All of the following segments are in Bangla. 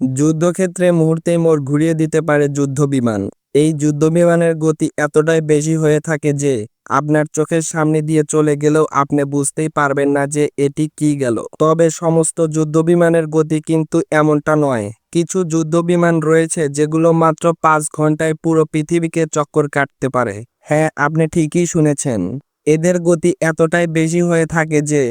যুদ্ধক্ষেত্রে মুহূর্তে মোড় ঘুরিয়ে দিতে পারে যুদ্ধ বিমান এই যুদ্ধ বিমানের গতি এতটাই বেশি হয়ে থাকে যে, আপনার চোখের সামনে দিয়ে চলে গেলেও আপনি বুঝতেই পারবেন না যে এটি কি গেল। তবে সমস্ত যুদ্ধ বিমানের গতি কিন্তু এমনটা নয়। কিছু যুদ্ধ বিমান রয়েছে যেগুলো মাত্র পাঁচ ঘন্টায় পুরো পৃথিবীকে চক্কর কাটতে পারে। হ্যাঁ আপনি ঠিকই শুনেছেন। এদের গতি এতটাই বেশি হয়ে থাকে যে,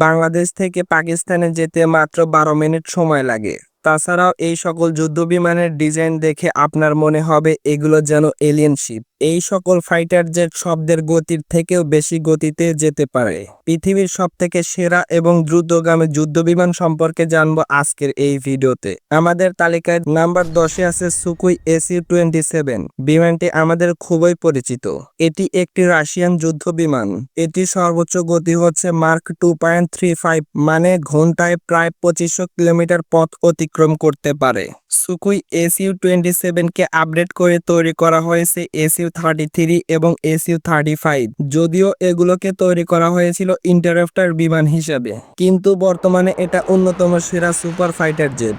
বাংলাদেশ থেকে পাকিস্তানে যেতে মাত্র বারো মিনিট সময় লাগে। তাছাড়াও এই সকল যুদ্ধ বিমানের ডিজাইন দেখে আপনার মনে হবে এগুলো যেন এলিয়েন শিপ এই সকল ফাইটার জেট শব্দের গতির থেকেও বেশি গতিতে যেতে পারে। পৃথিবীর সব থেকে সেরা এবং দ্রুতগামী যুদ্ধ বিমান সম্পর্কে জানব আজকের এই ভিডিওতে। আমাদের তালিকায় নাম্বার দশে আছে সুকুই এসি টোয়েন্টি সেভেন বিমানটি আমাদের খুবই পরিচিত। এটি একটি রাশিয়ান যুদ্ধ বিমান এটি সর্বোচ্চ গতি হচ্ছে মার্ক টু পয়েন্ট থ্রি ফাইভ মানে ঘন্টায় প্রায় পঁচিশশো কিলোমিটার পথ অতিক্রম করতে পারে। সুকুই এসইউ টোয়েন্টি সেভেনকে আপডেট করে তৈরি করা হয়েছে এসইউ থার্টি থ্রি এবং এসইউ থার্টি ফাইভ যদিও এগুলোকে তৈরি করা হয়েছিল ইন্টারপ্টার বিমান হিসাবে, কিন্তু বর্তমানে এটা অন্যতম সেরা super fighter jet.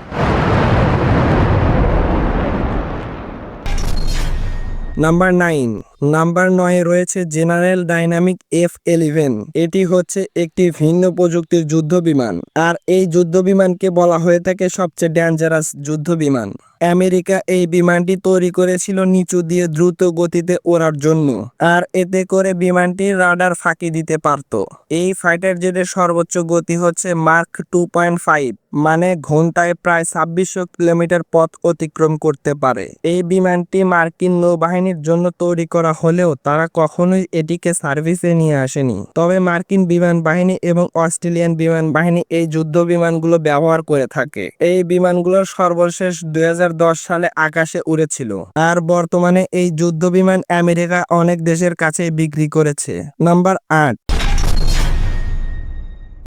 Number nine number নয়ে রয়েছে জেনারেল ডাইনামিক এফ এলিভেন। এটি হচ্ছে একটি ভিন্ন প্রযুক্তির যুদ্ধ বিমান আর এই যুদ্ধ বিমানকে বলা হয়ে থাকে সবচেয়ে ডেঞ্জারাস যুদ্ধ বিমান আমেরিকা এই বিমানটি তৈরি করেছিল নিচু দিয়ে দ্রুত গতিতে ওড়ার জন্য। আর এতে করে বিমানটি রাডার ফাঁকি দিতে পারত। এই ফাইটার জেটের সর্বোচ্চ গতি হচ্ছে মার্ক টু পয়েন্ট ফাইভ মানে ঘন্টায় প্রায় ছাব্বিশশো কিলোমিটার পথ অতিক্রম করতে পারে। এই বিমানটি মার্কিন নৌবাহিনীর জন্য তৈরি করা হলেও তারা কখনোই এটিকে সার্ভিসে নিয়ে আসেনি। তবে মার্কিন বিমান বাহিনী এবং অস্ট্রেলিয়ান বিমান বাহিনী এই যুদ্ধ বিমানগুলো ব্যবহার করে থাকে। এই বিমানগুলো সর্বশেষ দুই হাজার দশ সালে আকাশে উড়েছিল। আর বর্তমানে এই যুদ্ধ বিমান আমেরিকা অনেক দেশের কাছে বিক্রি করেছে। নাম্বার আট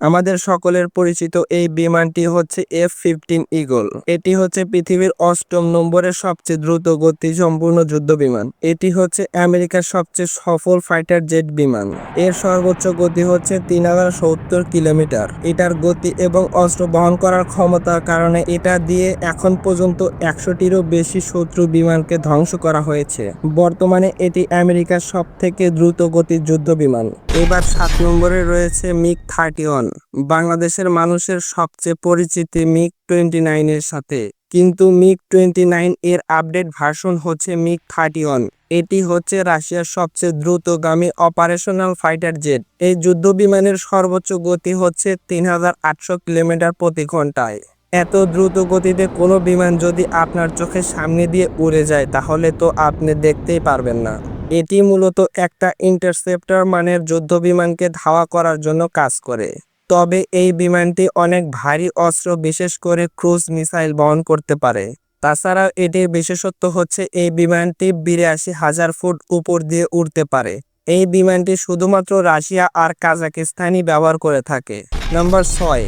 আমাদের সকলের পরিচিত এই বিমানটি হচ্ছে এফ ফিফটিন ইগল। এটি হচ্ছে পৃথিবীর অষ্টম নম্বরের সবচেয়ে দ্রুত গতি সম্পূর্ণ যুদ্ধ বিমান এটি হচ্ছে আমেরিকার সবচেয়ে সফল ফাইটার জেট বিমান। এর সর্বোচ্চ গতি হচ্ছে তিন হাজার সত্তর কিলোমিটার। এটার গতি এবং অস্ত্র বহন করার ক্ষমতার কারণে এটা দিয়ে এখন পর্যন্ত একশোটিরও বেশি শত্রু বিমানকে ধ্বংস করা হয়েছে। বর্তমানে এটি আমেরিকার সব থেকে দ্রুত গতির যুদ্ধ বিমান এবার সাত নম্বরে রয়েছে মিগ থার্টি ওয়ান। বাংলাদেশের মানুষের সবচেয়ে পরিচিতি মিগ টোয়েন্টি নাইনের সাথে। কিন্তু মিগ টোয়েন্টি নাইন এর আপডেট ভার্সন হচ্ছে মিগ থার্টি ওয়ান। এটি হচ্ছে রাশিয়ার সবচেয়ে দ্রুতগামী অপারেশনাল ফাইটার জেট। এই যুদ্ধ বিমানের সর্বোচ্চ গতি হচ্ছে তিন হাজার আটশো কিলোমিটার প্রতি ঘন্টায় এত দ্রুত গতিতে কোনো বিমান যদি আপনার চোখের সামনে দিয়ে উড়ে যায়, তাহলে তো আপনি দেখতেই পারবেন না। এটি মূলত একটা ইন্টারসেপ্টর মানের যুদ্ধ বিমানকে ধাওয়া করার জন্য কাজ করে। তবে এই বিমানটি অনেক ভারী অস্ত্র, বিশেষ করে ক্রুজ মিসাইল বহন করতে পারে। তাছাড়াও এটির বিশেষত্ব হচ্ছে এই বিমানটি বিরাশি হাজার ফুট উপর দিয়ে উড়তে পারে। এই বিমানটি শুধুমাত্র রাশিয়া আর কাজাকিস্তানই ব্যবহার করে থাকে। নম্বর ছয়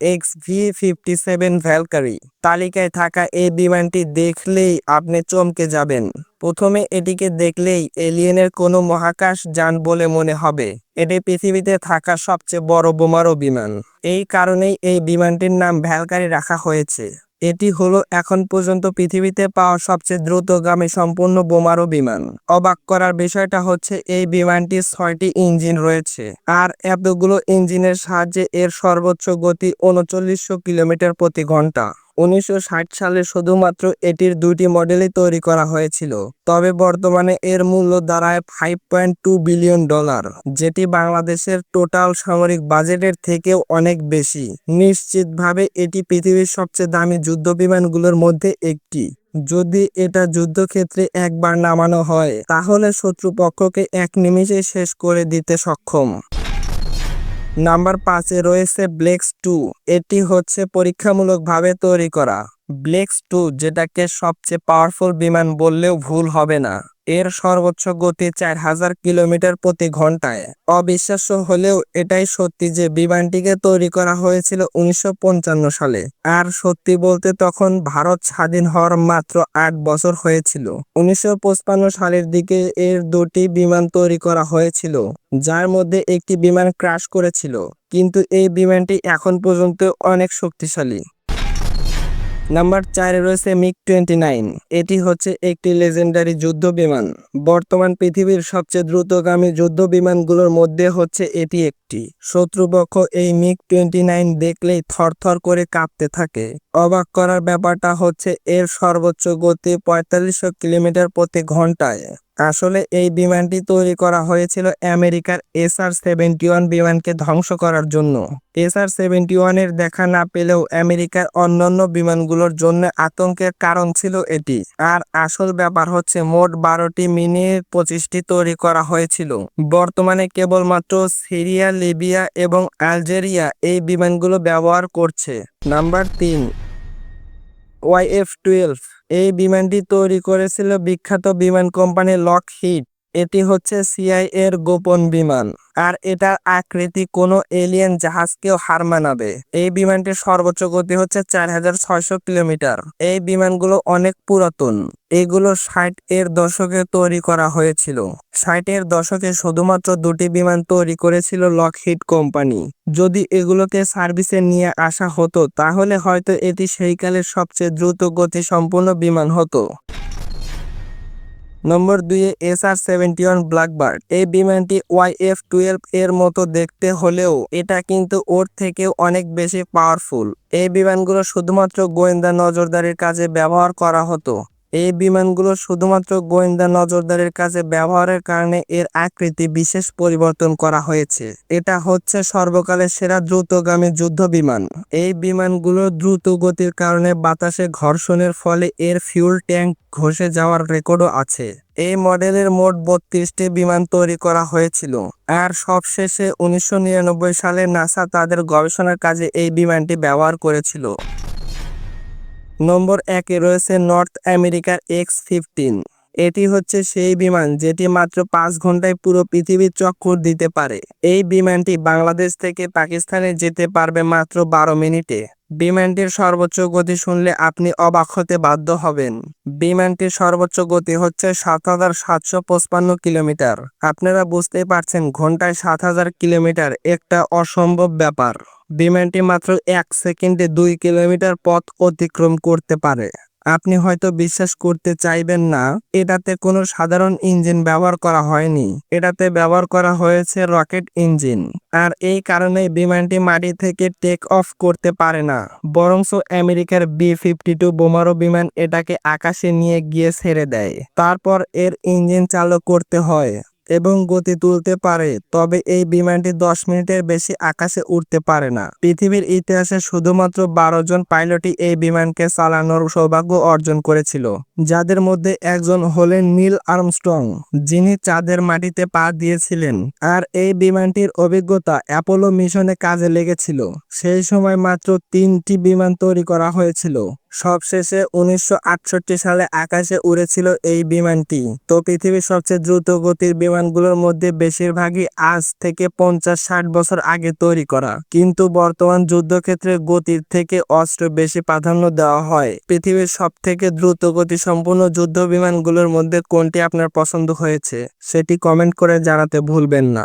X V fifty seven Valkyrie. তালিকায় থাকা এই বিমানটি দেখলেই আপনি চমকে যাবেন। প্রথমে এটিকে দেখলেই এলিয়েনের কোনো মহাকাশ যান বলে মনে হবে। এটি পৃথিবীতে থাকা সবচেয়ে বড় বোমারো বিমান। এই কারণেই এই বিমানটির নাম ভ্যালকারি রাখা হয়েছে। এটি হলো এখন পর্যন্ত পৃথিবীতে পাওয়া সবচেয়ে দ্রুতগামী সম্পূর্ণ বোমারু বিমান। অবাক করার বিষয়টা হচ্ছে এই বিমানটি ছয়টি ইঞ্জিন রয়েছে, আর এতগুলো ইঞ্জিনের সাহায্যে এর সর্বোচ্চ গতি উনচল্লিশশো কিলোমিটার প্রতি ঘণ্টা। উনিশশো ষাট সালে শুধুমাত্র এটির দুটি মডেলই তৈরি করা হয়েছিল, তবে বর্তমানে এর মূল্য দাঁড়ায় five point two billion dollar যেটি বাংলাদেশের টোটাল সামরিক বাজেটের থেকেও অনেক বেশি। নিশ্চিতভাবে এটি পৃথিবীর সবচেয়ে দামি যুদ্ধ বিমানগুলোর মধ্যে একটি। যদি এটা যুদ্ধক্ষেত্রে একবার নামানো হয়, তাহলে শত্রুপক্ষকে এক নিমিষে শেষ করে দিতে সক্ষম। নাম্বার পাঁচে রয়েছে ব্লেক্স টু। এটি হচ্ছে পরীক্ষামূলকভাবে তৈরি করা। ব্লেক্স টু যেটাকে সবচেয়ে পাওয়ারফুল বিমান বললেও ভুল হবে না। এর সর্বোচ্চ গতি চার হাজার কিলোমিটার প্রতি ঘন্টায়। অবিশ্বাস্য হলেও এটাই সত্যি যে বিমানটিকে তৈরি করা হয়েছিল উনিশশো পঞ্চান্ন সালে। আর সত্যি বলতে তখন ভারত স্বাধীন হওয়ার মাত্র আট বছর হয়েছিল। উনিশশো সালের দিকে এর দুটি বিমান তৈরি করা হয়েছিল, যার মধ্যে একটি বিমান ক্রাশ করেছিল। কিন্তু এই বিমানটি এখন পর্যন্ত অনেক শক্তিশালী। নাম্বার চারে রয়েছে মিগ টোয়েন্টি নাইন। এটি হচ্ছে একটি লেজেন্ডারি যুদ্ধ বিমান। বর্তমান পৃথিবীর সবচেয়ে দ্রুতগামী যুদ্ধ বিমানগুলোর মধ্যে হচ্ছে এটি একটি। শত্রুপক্ষ এই মিগ টোয়েন্টি নাইন দেখলেই থরথর করে কাঁপতে থাকে। অবাক করার ব্যাপারটা হচ্ছে এর সর্বোচ্চ গতি পঁয়তাল্লিশশো কিলোমিটার প্রতি ঘন্টায়। আসলে এই বিমানটি তৈরি করা হয়েছিল আমেরিকার এসআর সেভেন্টি ওয়ান বিমানকে ধ্বংস করার জন্য। এসআর সেভেন্টি ওয়ানের দেখা না পেলেও আমেরিকার অন্যান্য বিমানগুলোর জন্য আতঙ্কের কারণ ছিল এটি। আর আসল ব্যাপার হচ্ছে মোট বারোটি মিনি পঁচিশটি তৈরি করা হয়েছিল। বর্তমানে কেবলমাত্র সিরিয়া, লিবিয়া এবং আলজেরিয়া এই বিমানগুলো ব্যবহার করছে। নাম্বার তিন ওয়াইএফ টুয়েলভ। এই বিমানটি তৈরি করেছিল বিখ্যাত বিমান কোম্পানি লকহিড। এটি হচ্ছে সিআইএর গোপন বিমান। আর এটার আকৃতি কোনো এলিয়েন জাহাজকেও হার মানাবে। এই বিমানটির সর্বোচ্চ গতি হচ্ছে চার হাজার ছয়শো কিলোমিটার। এই বিমানগুলো অনেক পুরাতন। এগুলো ষাট এর দশকে তৈরি করা হয়েছিল। ষাট এর দশকে শুধুমাত্র দুটি বিমান তৈরি করেছিল লকহিড কোম্পানি যদি এগুলোকে সার্ভিসে নিয়ে আসা হতো, তাহলে হয়তো এটি সেইকালের সবচেয়ে দ্রুত গতি সম্পূর্ণ বিমান হতো। নম্বর দুইয়ে S R seventy one Blackbird এই বিমানটি ওয়াই এফ টুয়েলভ এর মতো দেখতে হলেও এটা কিন্তু ওর থেকেও অনেক বেশি পাওয়ারফুল এই বিমানগুলো শুধুমাত্র গোয়েন্দা নজরদারির কাজে ব্যবহার করা হতো। এই বিমানগুলো শুধুমাত্র গোয়েন্দা নজরদারির কাজে ব্যবহারের কারণে এর আকৃতি বিশেষ পরিবর্তন করা হয়েছে। এটা হচ্ছে সর্বকালের সেরা দ্রুতগামী যুদ্ধ বিমান এই বিমানগুলোর দ্রুত গতির কারণে বাতাসে ঘর্ষণের ফলে এর ফিউল ট্যাঙ্ক ঘষে যাওয়ার রেকর্ডও আছে। এই মডেলের মোট বত্রিশটি বিমান তৈরি করা হয়েছিল। আর সবশেষে উনিশশো নিরানব্বই সালে নাসা তাদের গবেষণার কাজে এই বিমানটি ব্যবহার করেছিল। নম্বর একে রয়েছে নর্থ আমেরিকার এক্স ফিফটিন। এটি হচ্ছে সেই বিমান যেটি মাত্র পাঁচ ঘন্টায় পুরো পৃথিবীর চক্কর দিতে পারে। এই বিমানটি বাংলাদেশ থেকে পাকিস্তানে যেতে পারবে মাত্র বারো মিনিটে। বিমানটির সর্বোচ্চ গতি শুনলে আপনি অবাক হতে বাধ্য হবেন। বিমানটির সর্বোচ্চ গতি হচ্ছে সাত হাজার সাতশো পঁচপান্ন কিলোমিটার। আপনারা বুঝতেই পারছেন ঘন্টায় সাত হাজার কিলোমিটার একটা অসম্ভব ব্যাপার। বিমানটি মাত্র এক সেকেন্ডে দুই কিলোমিটার পথ অতিক্রম করতে পারে। আপনি হয়তো বিশ্বাস করতে চাইবেন না, এটাতে কোনো সাধারণ ইঞ্জিন ব্যবহার করা হয়নি। এটাতে ব্যবহার করা হয়েছে রকেট ইঞ্জিন। আর এই কারণে বিমানটি মাটি থেকে টেক অফ করতে পারে না। বরংস আমেরিকার বি ফিফটি টু বোমারো বিমান এটাকে আকাশে নিয়ে গিয়ে ছেড়ে দেয়। তারপর এর ইঞ্জিন চালু করতে হয়। এবং গতি তুলতে পারে, তবে এই বিমানটি দশ মিনিটের বেশি আকাশে উঠতে পারে না। পৃথিবীর ইতিহাসে শুধুমাত্র বারো জন পাইলটই এই বিমানকে চালানোর সৌভাগ্য অর্জন করেছিল, যাদের মধ্যে একজন হলেন নীল আর্মস্ট্রং, যিনি চাঁদের মাটিতে পা দিয়েছিলেন। আর এই বিমানটির অভিজ্ঞতা অ্যাপোলো মিশনে কাজে লেগেছিল। সেই সময় মাত্র তিনটি বিমান তৈরি করা হয়েছিল। সবশেষে উনিশশো আটষট্টি সালে আকাশে উড়েছিল এই বিমানটি। তো পৃথিবীর সবচেয়ে দ্রুত গতির বিমানগুলোর মধ্যে বেশিরভাগই আজ থেকে পঞ্চাশ ষাট বছর আগে তৈরি করা। কিন্তু বর্তমান যুদ্ধক্ষেত্রে গতির থেকে অস্ত্র বেশি প্রাধান্য দেওয়া হয়। পৃথিবীর সব থেকে দ্রুত গতি সম্পূর্ণ যুদ্ধ বিমানগুলোর মধ্যে কোনটি আপনার পছন্দ হয়েছে? সেটি কমেন্ট করে জানাতে ভুলবেন না।